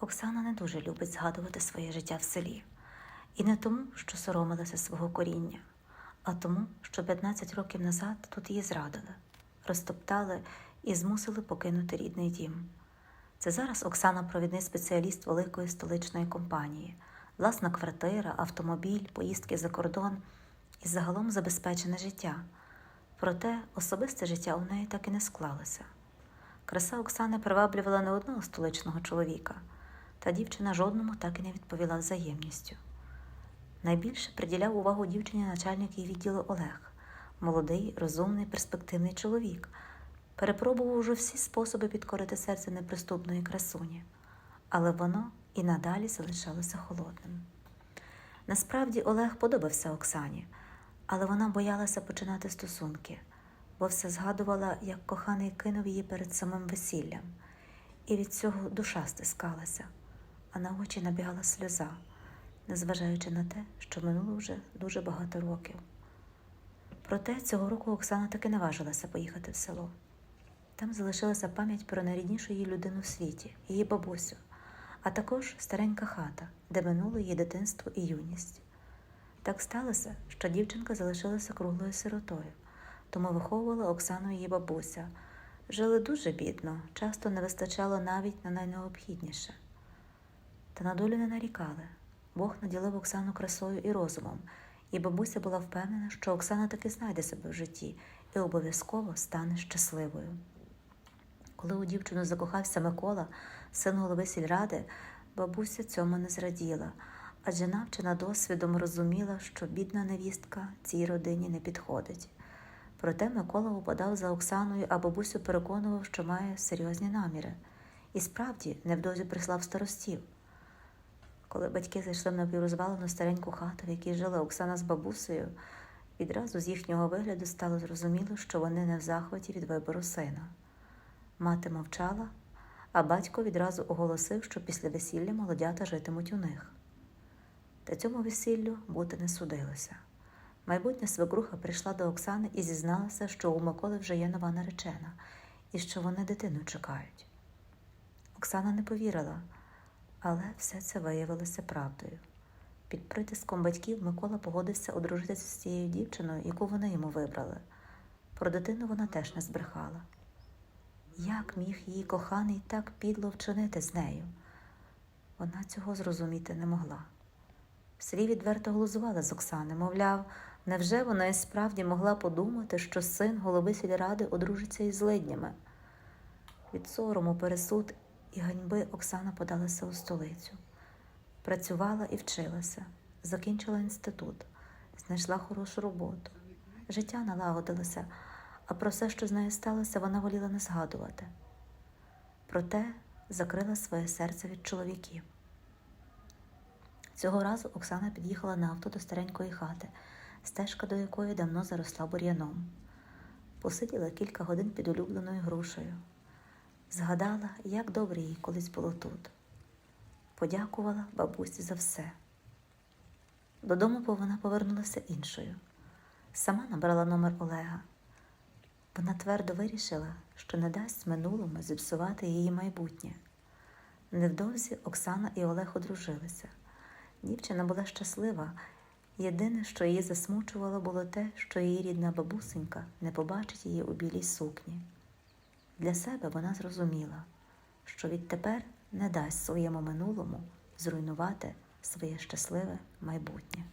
Оксана не дуже любить згадувати своє життя в селі. І не тому, що соромилася свого коріння, а тому, що 15 років назад тут її зрадили, розтоптали і змусили покинути рідний дім. Це зараз Оксана провідний спеціаліст великої столичної компанії, власна квартира, автомобіль, поїздки за кордон і загалом забезпечене життя. Проте особисте життя у неї так і не склалося. Краса Оксани приваблювала не одного столичного чоловіка, та дівчина жодному так і не відповіла взаємністю. Найбільше приділяв увагу дівчині начальник її відділу Олег, молодий, розумний, перспективний чоловік. Перепробував уже всі способи підкорити серце неприступної красуні, але воно і надалі залишалося холодним. Насправді Олег подобався Оксані, але вона боялася починати стосунки, бо все згадувала, як коханий кинув її перед самим весіллям, і від цього душа стискалася, а на очі набігала сльоза, незважаючи на те, що минуло вже дуже багато років. Проте цього року Оксана таки наважилася поїхати в село. Там залишилася пам'ять про найріднішу її людину в світі, її бабусю, а також старенька хата, де минуло її дитинство і юність. Так сталося, що дівчинка залишилася круглою сиротою, тому виховувала Оксану її бабуся. Жили дуже бідно, часто не вистачало навіть на найнеобхідніше. Та на долю не нарікали. Бог наділив Оксану красою і розумом, і бабуся була впевнена, що Оксана таки знайде себе в житті і обов'язково стане щасливою. Коли у дівчину закохався Микола, син голови сільради, бабуся цьому не зраділа, адже навчена досвідом розуміла, що бідна невістка цій родині не підходить. Проте Микола упадав за Оксаною, а бабусю переконував, що має серйозні наміри. І справді невдовзі прислав старостів. Коли батьки зайшли в напіврозвалену стареньку хату, в якій жила Оксана з бабусею, відразу з їхнього вигляду стало зрозуміло, що вони не в захваті від вибору сина. Мати мовчала, а батько відразу оголосив, що після весілля молодята житимуть у них. Та цьому весіллю бути не судилося. Майбутня свекруха прийшла до Оксани і зізналася, що у Миколи вже є нова наречена і що вони дитину чекають. Оксана не повірила, але все це виявилося правдою. Під притиском батьків Микола погодився одружитися з цією дівчиною, яку вони йому вибрали. Про дитину вона теж не збрехала. Як міг її коханий так підло вчинити з нею? Вона цього зрозуміти не могла. В селі відверто глузували з Оксани, мовляв, невже вона і справді могла подумати, що син голови сільради одружиться із злиднями? Від сорому, пересуд і ганьби Оксана подалася у столицю. Працювала і вчилася, закінчила інститут, знайшла хорошу роботу. Життя налагодилося, а про все, що з нею сталося, вона воліла не згадувати. Проте закрила своє серце від чоловіків. Цього разу Оксана під'їхала на авто до старенької хати, стежка до якої давно заросла бур'яном. Посиділа кілька годин під улюбленою грушею. Згадала, як добре їй колись було тут. Подякувала бабусі за все. Додому вона повернулася іншою. Сама набрала номер Олега. Вона твердо вирішила, що не дасть минулому зіпсувати її майбутнє. Невдовзі Оксана і Олег одружилися. Дівчина була щаслива. Єдине, що її засмучувало, було те, що її рідна бабусенька не побачить її у білій сукні. Для себе вона зрозуміла, що відтепер не дасть своєму минулому зруйнувати своє щасливе майбутнє.